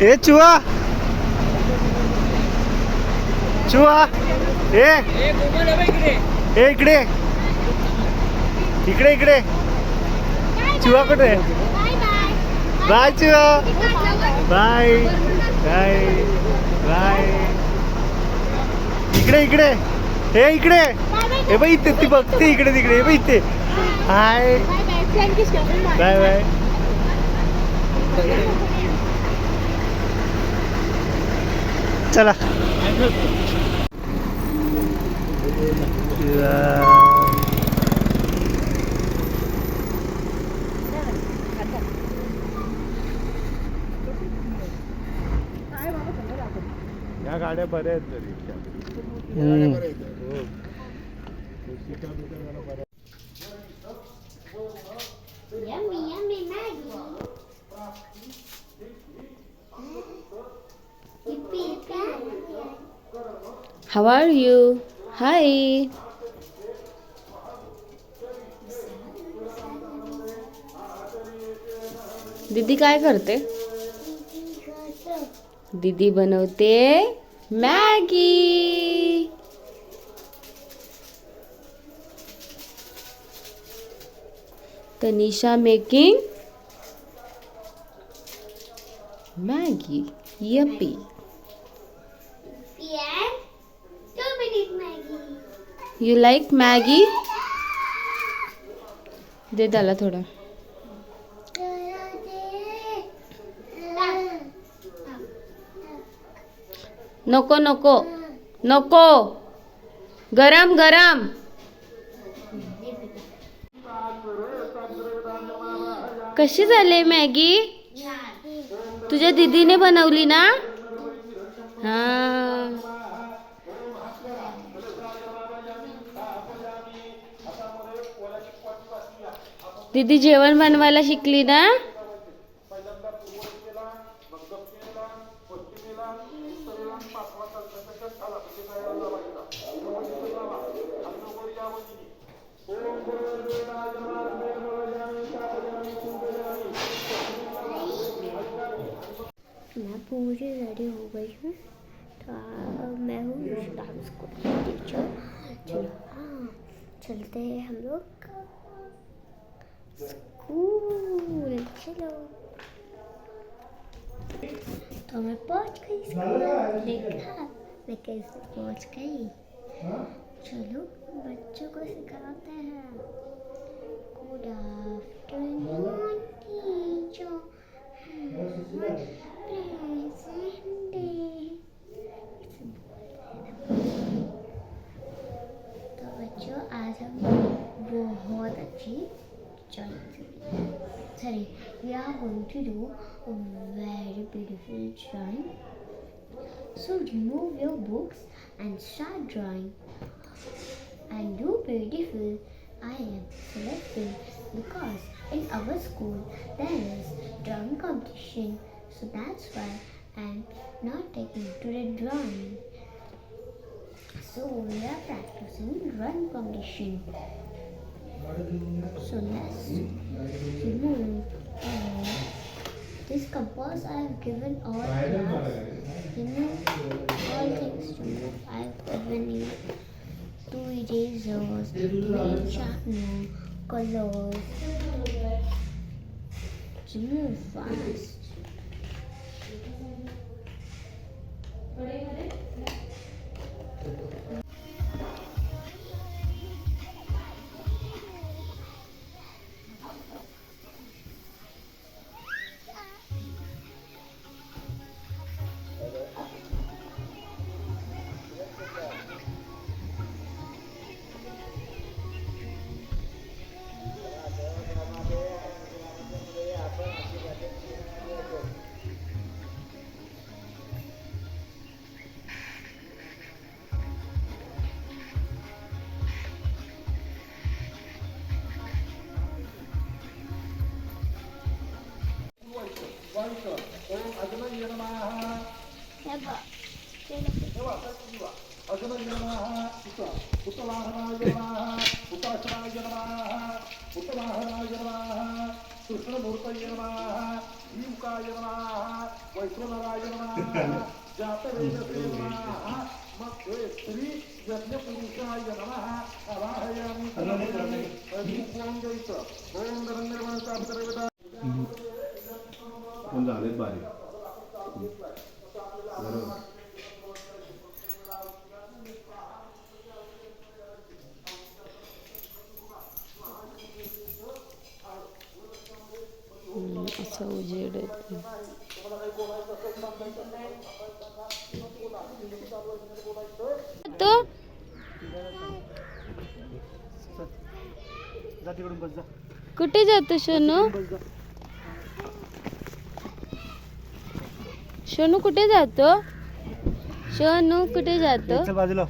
ए चुहा. चुहा. ए. ए इकडे. इकडे इकडे. चुहा कुठे? बाय चुहा. बाय. बाय. बाय. इकडे इकडे. हे इकडे. हे बाई इथे ती बघते इकडे तिकडे. हे बाई इथे. हाय. Bye bye. चला. या गाड्या बऱ्या आहेत तरी. हो. How are you? Hi. दीदी काय करते दीदी बनवते Maggi Tanisha making Maggi yippee you like Maggi दे त्याला थोडं. नको नको. नको. गरम गरम. कशी झाली मॅगी? तुझ्या दीदीने बनवली ना? हा. दीदी जेवण बनवायला शिकली ना? मैं पूरी रेडी हो गई हूँ। तो मैं हूँ डांस को। टीचर चलो हाँ चलते हैं हम लोग। स्कूल चलो तो मैं पहुँच गई स्कूल देखा मैं कैसे पहुँच गई चलो बच्चों को सिखाते हैं गुड आफ्टरनून टीचर तो बच्चों आज हम बहुत अच्छी sorry we are going to do a very beautiful drawing. So remove your books and start drawing. And do beautiful. I am selecting because in our school there is drawing competition. So that's why I'm not taking to the drawing. So we are practicing drawing competition so let's remove all uh, this compass I have given all class remove all things to move I have given you two erasers, three sharpener, colors. ఓం అజమయ్య నమః. ఎవ ఎవ సత్యువ అజమయ్య నమః. ఉత్త ఉత్తవాహనాయ నమః ఉత్తాశ్రాయ నమః ఉత్తవాహనాయ నమః కృష్ణమూర్తయ నమః దీవకాయ నమః వైశ్వనరాయ నమః జాతవేదసే స్త్రీ యజ్ఞపురుషాయ నమః అవాహయామి ఓం గంగైత ఓం గంగర్వణ जातो शोनू? शोनू कुठे जातो? सोनू कुठे जातो? बाजूला.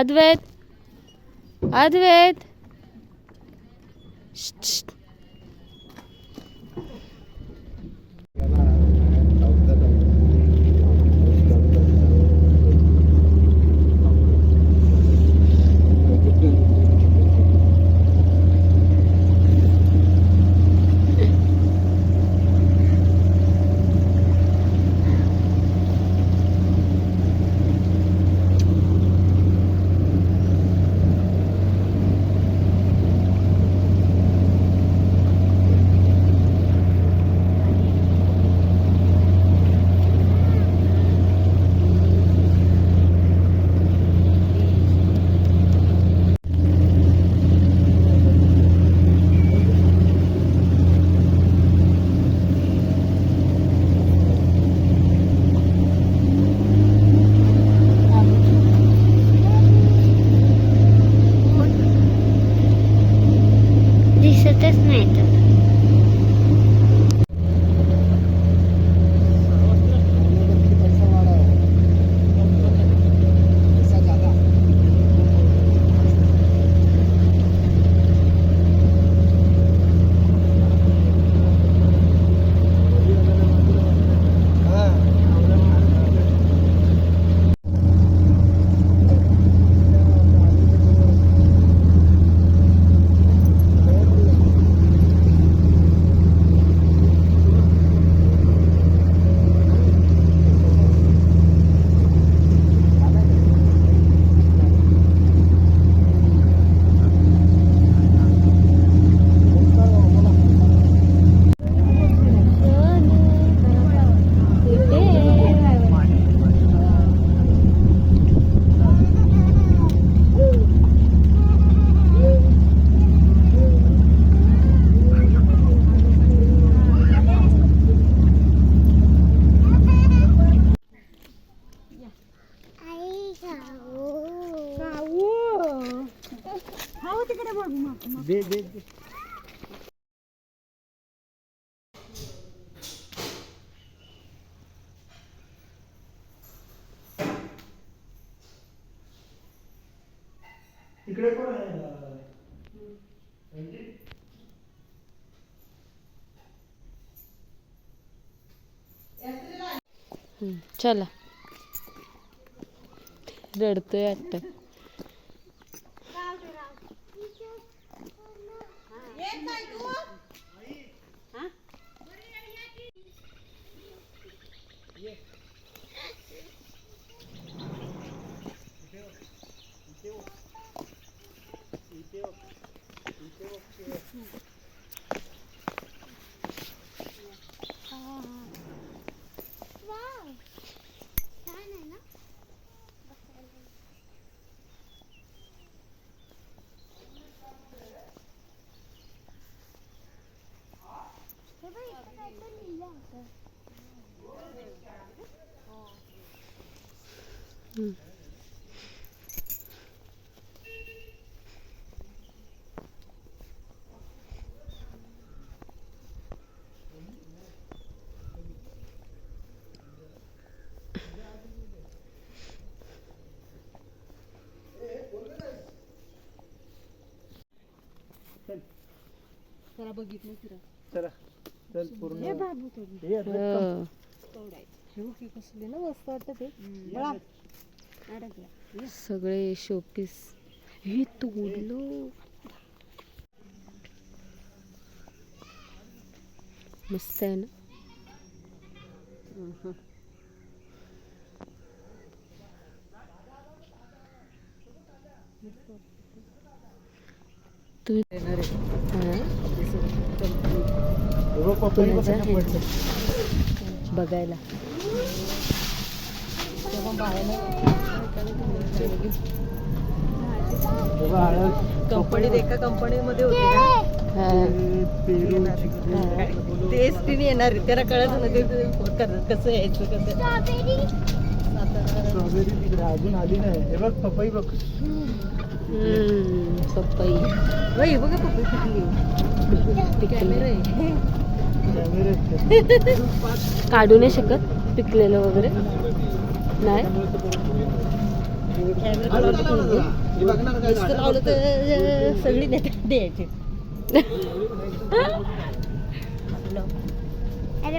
Advet. Advet. चला रडतोय वाटतं चला चल पूर्ण. हे हो. सगळे शोपीस हे. तोडलो मस्त आहे ना तुम्ही हा? हे बघ पपई बघ कोणाचं कशा आहे? पडतात. बघायला हे. बघ, हळद, कंपनीत एका कंपनीमध्ये होते ना? हा. तेच तिने येणार त्याला कळत ना ते करतात कसं यायचं कसं स्ट्रॉबेरी तिकडे अजून आली नाही. हे बघ पपई बघ. पपई होय बघा पप्पी पिकली. कॅमेरा. आहे कॅमेरे. काढू नाही शकत पिकलेलं वगैरे. नाही. लावलं तर सगळी नेते द्यायची. अरे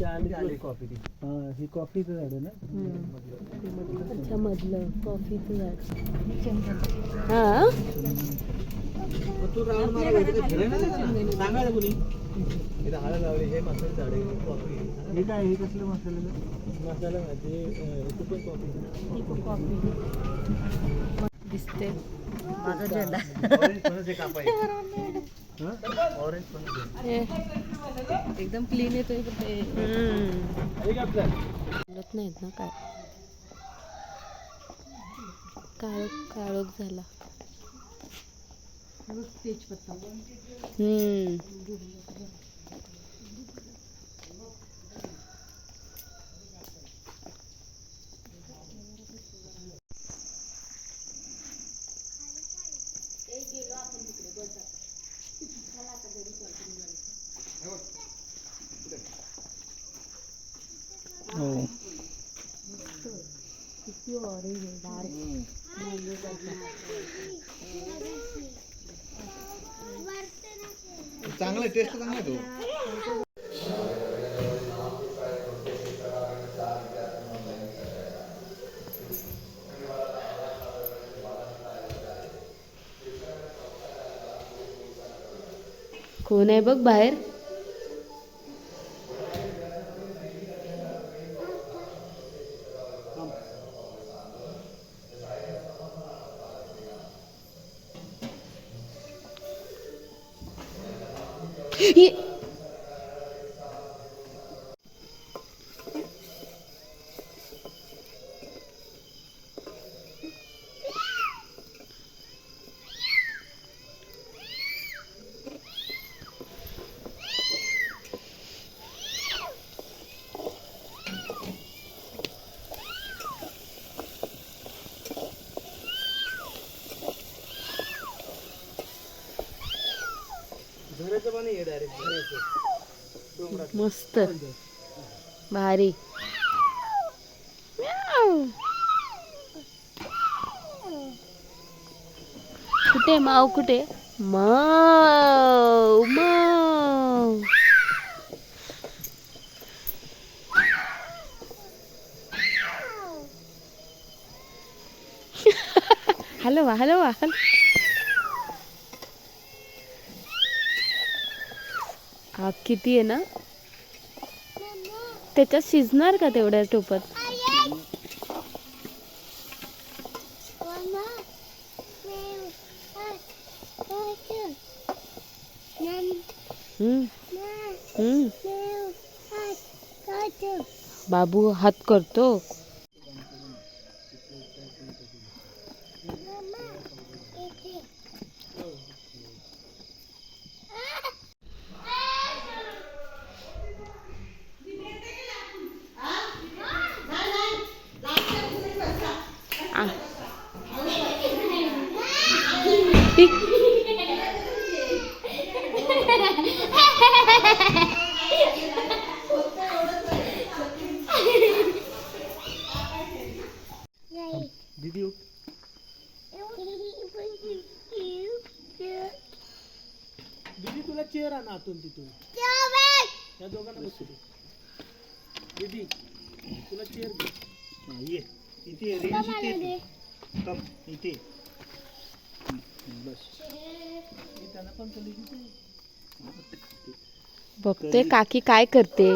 ही कॉफी कॉफी हा ही कॉफीचं झाड आहे ना? अच्छा मधलं. कॉफीचं झाड. हा? हे? काय हे कसलं मसाला मसाला दिसते माझा झेंडा ऑरेंज हे, एकदम क्लीन येतो पण बोलत नाहीत ना काय. काळ काळोख झाला. तेजपत्ता हम्म. टेस्ट करना है तो कोण आहे बघ बाहेर? मस्त. भारी. कुठे माव? कुठे? माव माव. हलवा हलवा हल आग किती आहे ना? त्याच्यात शिजणार का तेवढ्या टोपात? बाबू हात करतो. बघतोय काकी काय करते.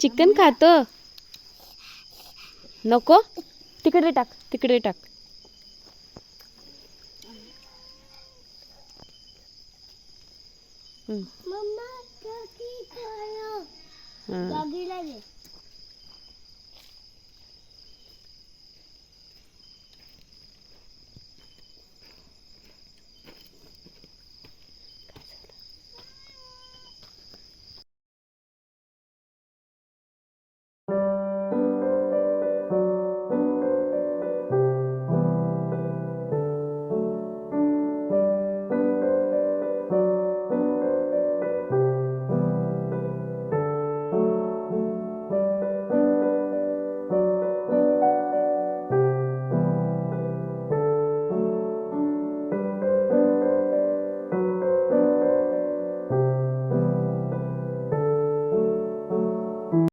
चिकन खातो नको तिकडे टाक तिकडे टाक हम्म. हा. दे